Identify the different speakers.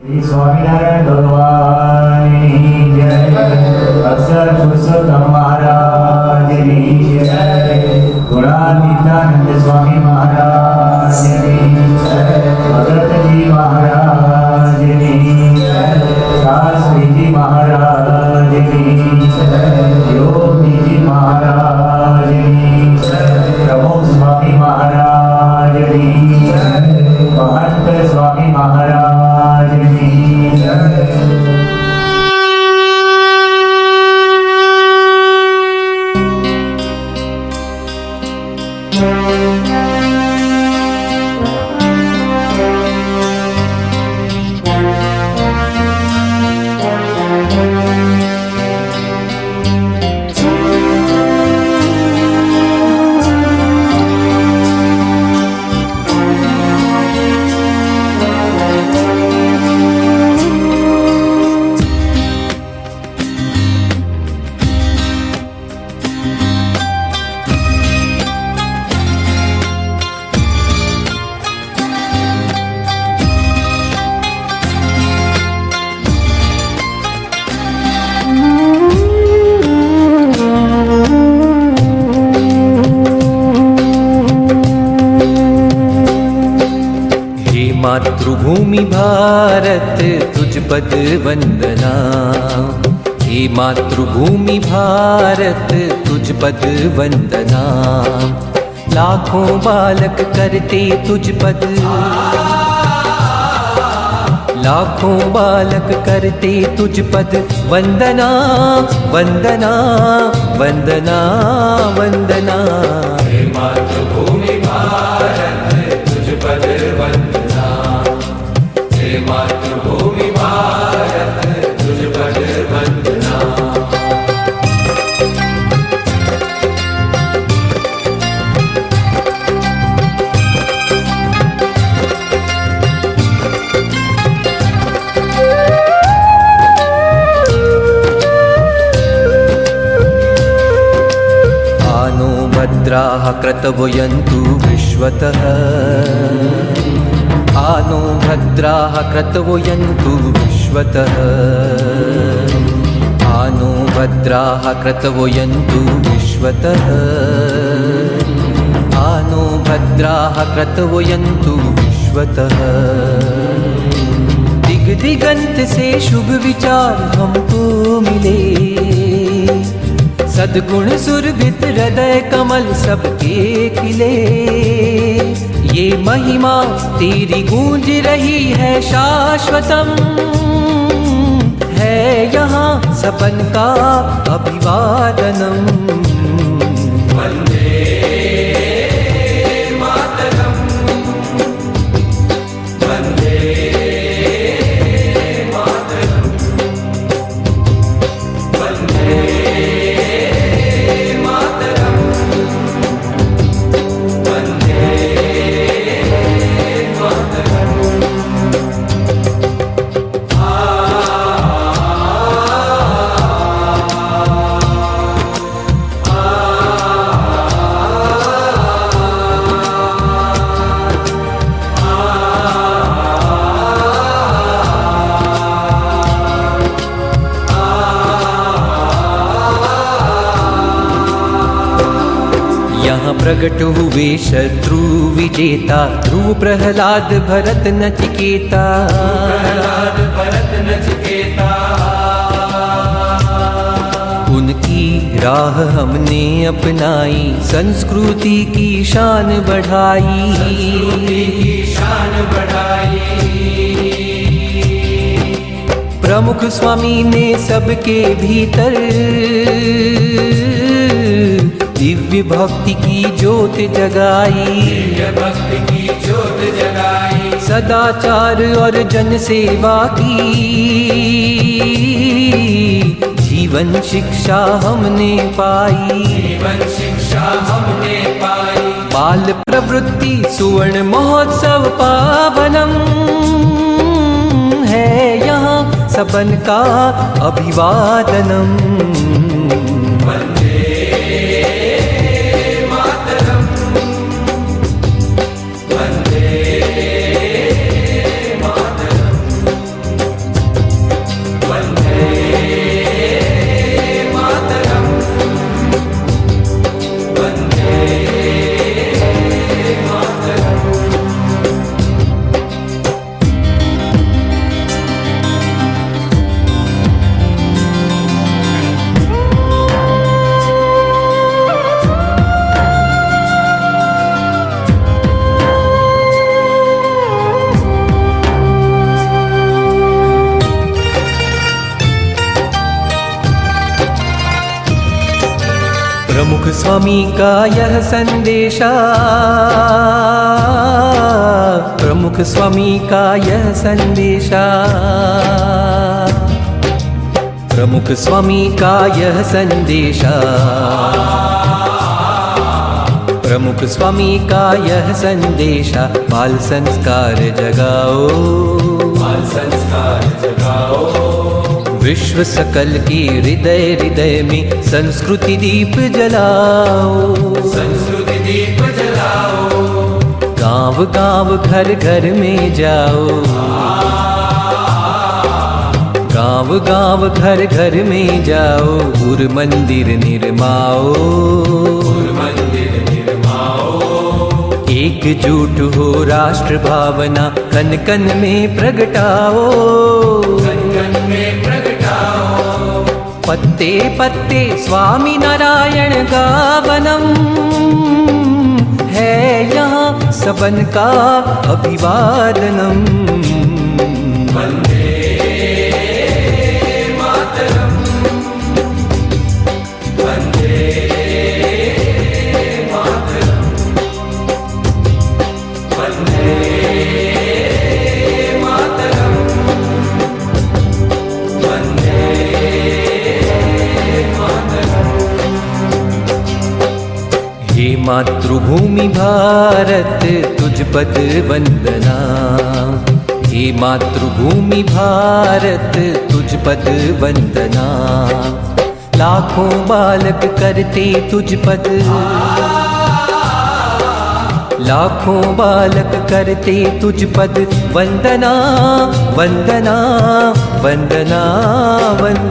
Speaker 1: શ્રી સ્વામિનારાયણ ભગવાનની જય અક્ષર પુરુષોત્તમ મહારાજની જય
Speaker 2: मातृभूमि भारत, तुझ पद वंदना हे मातृभूमि भारत, तुझ पद वंदना लाखों बालक करते तुझ पद। लाखों बालक करते तुझ पद। वंदना वंदना वंदना वंदना। मातृभूमि भारत। भद्राः क्रतवयन्तु विश्वतः आनो भद्राः क्रतवयन्तु विश्वतः आनो भद्राः क्रतवयन्तु विश्वतः आनो भद्राः क्रतवयन्तु विश्वतः दिग दिगंत से शुभ विचार हमको मिले सद्गुण सुरभित हृदय कमल सबके खिले। ये महिमा तेरी गूंज रही है शाश्वतम। है यहाँ सपन का अभिवादनम। प्रकट हुए शत्रु विजेता, ध्रुव प्रहलाद भरत नचिकेता। भरत नचिकेता उनकी राह हमने अपनाई, संस्कृति की शान बढ़ाई शान बढ़ाई। प्रमुख स्वामी ने सबके भीतर दिव्य भक्ति की ज्योत जगाई। दिव्य भक्ति की ज्योत जगाई। सदाचार और जन सेवा की। जीवन शिक्षा हमने पाई। जीवन शिक्षा हमने पाई। बाल प्रवृत्ति सुवर्ण महोत्सव पावनम है यहाँ सबन का अभिवादनम। स्वामी का यह संदेशा। प्रमुख स्वामी का यह संदेशा। प्रमुख स्वामी का यह संदेशा। प्रमुख स्वामी का यह संदेशा। बाल संस्कार जगाओ। बाल संस्कार जगाओ। विश्व सकल की हृदय हृदय में संस्कृति दीप जलाओ। संस्कृति दीप जलाओ। गाँव गाँव घर घर में जाओ। गाँव गाँव घर घर में जाओ। गुरु मंदिर निर्माओ। मंदिर एकजुट हो राष्ट्र भावना कन कन में प्रगटाओ। कन कन में प्रगटाओ। पत्ते पत्ते स्वामी नारायण गावनम। है यहाँ सबन का अभिवादनम। मातृभूमि भारत, तुझ पद वंदना। हे मातृभूमि भारत, तुझ पद वंदना। लाखों बालक करते तुझ पद। लाखों बालक करते तुझ पद। वंदना वंदना वंदना वंदना।